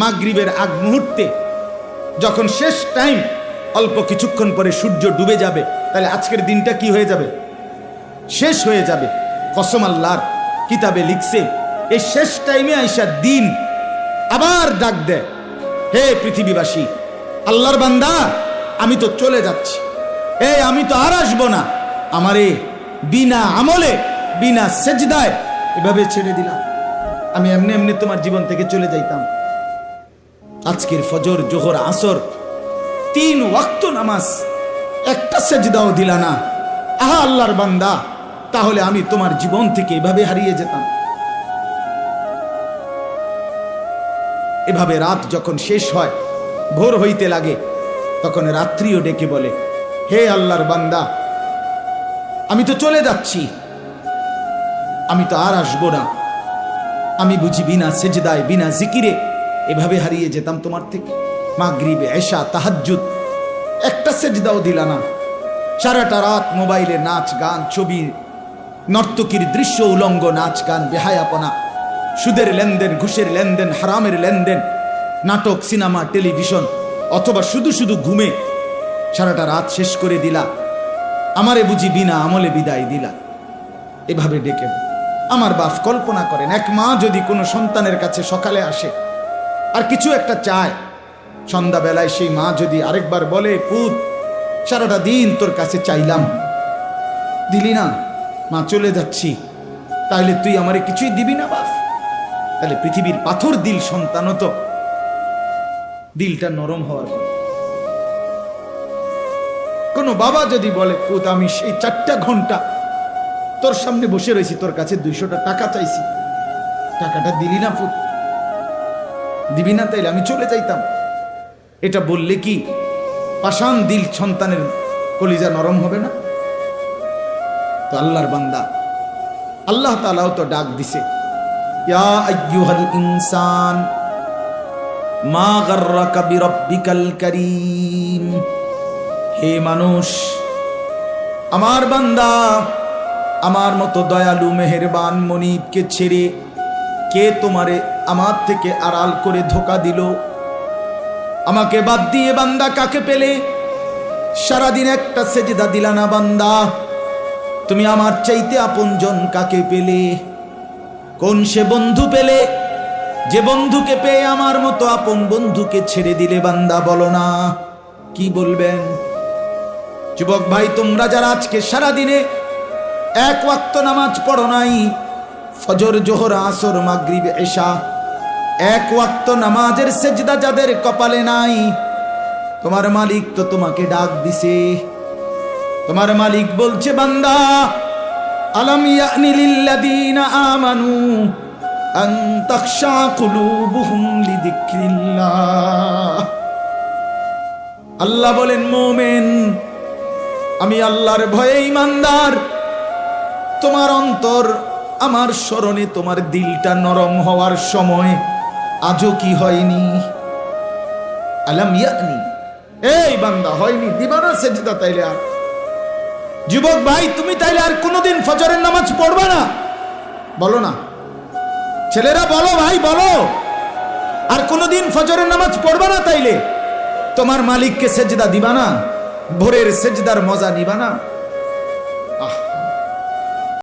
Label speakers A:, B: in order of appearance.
A: মাগরিবের আগ মুহূর্তে, যখন শেষ টাইম অল্প কিছুক্ষণ পরে সূর্য ডুবে যাবে, তাহলে আজকের দিনটা কি হয়ে যাবে? শেষ হয়ে যাবে। কসম আল্লাহর কিতাবে লিখছে এই শেষ টাইমে আইসা দিন আবার ডাক দেয়, হে পৃথিবীবাসী, আল্লাহর বান্দা, আমি তো চলে যাচ্ছি। এই আমি তো আর আসব না। আমারে বিনা আমলে, বিনা সেজদায় এভাবে ছেড়ে দিলাম। আমি এমনি এমনি তোমার জীবন থেকে চলে যাইতাম। আজকের ফজর, জোহর, আসর, তিন ওয়াক্ত নামাজ। একটা সেজদাও দিলা না। আহা, আল্লাহর বান্দা, তাহলে আমি তোমার জীবন থেকে এভাবে হারিয়ে যেতাম। এভাবে রাত যখন শেষ হয়, ভোর হইতে লাগে, তখন রাত্রিও ডেকে বলে, হে আল্লাহর বান্দা, আমি তো চলে যাচ্ছি। আমি তো আর আসব না। আমি বুঝি বিনা সেজদায়, বিনা জিকিরে এভাবে হারিয়ে যেতাম তোমার থেকে। মাগরিবে, এশা, তাহাজ্জুদ। একটা সেজদাও দিলা না। সারাটা রাত মোবাইলে নাচ, গান, ছবি, নর্তকীর দৃশ্য, উলঙ্গ নাচ, গান, বেহায়াপনা। সুদের লেনদেন, ঘুষের লেনদেন, হারামের লেনদেন, নাটক, সিনেমা, টেলিভিশন, অথবা শুধু শুধু ঘুমে সারাটা রাত শেষ করে দিলা। আমারে বুঝি বিনা আমলে বিদায় দিলা। এভাবে ডেকে আমার বাপ কল্পনা করেন, এক মা যদি কোনো সন্তানের কাছে সকালে আসে আর কিছু একটা চায়। সন্ধ্যাবেলায় সেই মা যদি আরেকবার বলে, পুত, সারাটা দিন তোর কাছে চাইলাম। দিলি না? মা, চলে যাচ্ছি। তাহলে তুই আমারে কিছুই দিবি না, বাপ। তাহলে পৃথিবীর পাথর দিল সন্তানও তো। দিলটা নরম হওয়ার। কোনো বাবা যদি বলে, পুত, আমি সেই চারটা ঘণ্টা তোর সামনে বসে রয়েছি, তোর কাছে দুইশোটা টাকা চাইছি। টাকাটা দিলি না, পুত? দিবি না তাইলে আমি চলে যাইতাম। এটা বললে কি পাষাণ দিল সন্তানের কলিজা নরম হবে না? তো আল্লাহর বান্দা, আল্লাহ তালাও তো ডাক দিছে ইনসান, মা কারীম। হে মানুষ, আমার বান্দা, আমার মতো দয়ালু, মেহেরবান, মনিবকে ছেড়ে কে তোমারে আমার থেকে আড়াল করে ধোকা দিল? আমাকে বাদ দিয়ে বান্দা কাকে পেলে? সারাদিন একটা সেজদা দিলা না বান্দা। তুমি আমার চাইতে আপনজন কাকে পেলে? কোন সে বন্ধু পেলে? যে বন্ধুকে পেয়ে আমার মতো আপন বন্ধুকে ছেড়ে দিলে বান্দা বলো না, কি বলবেন? যুবক ভাই, তোমরা যারা আজকে সারাদিনে এক ওয়াক্ত নামাজ পড়ো নাই ফজর, জোহর, আসর, মাগরিব এশা এক ওয়াক্ত নামাজের সেজদা যাদের কপালে নাই, তোমার মালিক তো তোমাকে ডাক দিছে। তোমার মালিক বলছে, বান্দা, আলম ইয়ানি লিল্লাযীনা আমানু আন কুলুবুহুম লিযিকরিল্লাহ। আল্লাহ বলেন, মোমেন, আমি আল্লাহর ভয়ে ইমানদার তোমার অন্তর আমার স্মরণে তোমার দিলটা নরম হওয়ার সময় আজও কি হয়নি? আলাম ইয়ানি এই বান্দা, হয়নি। দিবানা সেজদা তাইলে আর। যুবক ভাই, তুমি তাইলে আর কোনোদিন ফজরের নামাজ পড়বে না। বলো না। ছেলেরা, বলো ভাই, বলো। আর কোনোদিন ফজরের নামাজ পড়বে না তাইলে। তোমার মালিককে সেজদা দিবা না? ভোরের সেজদার মজা নিবা না?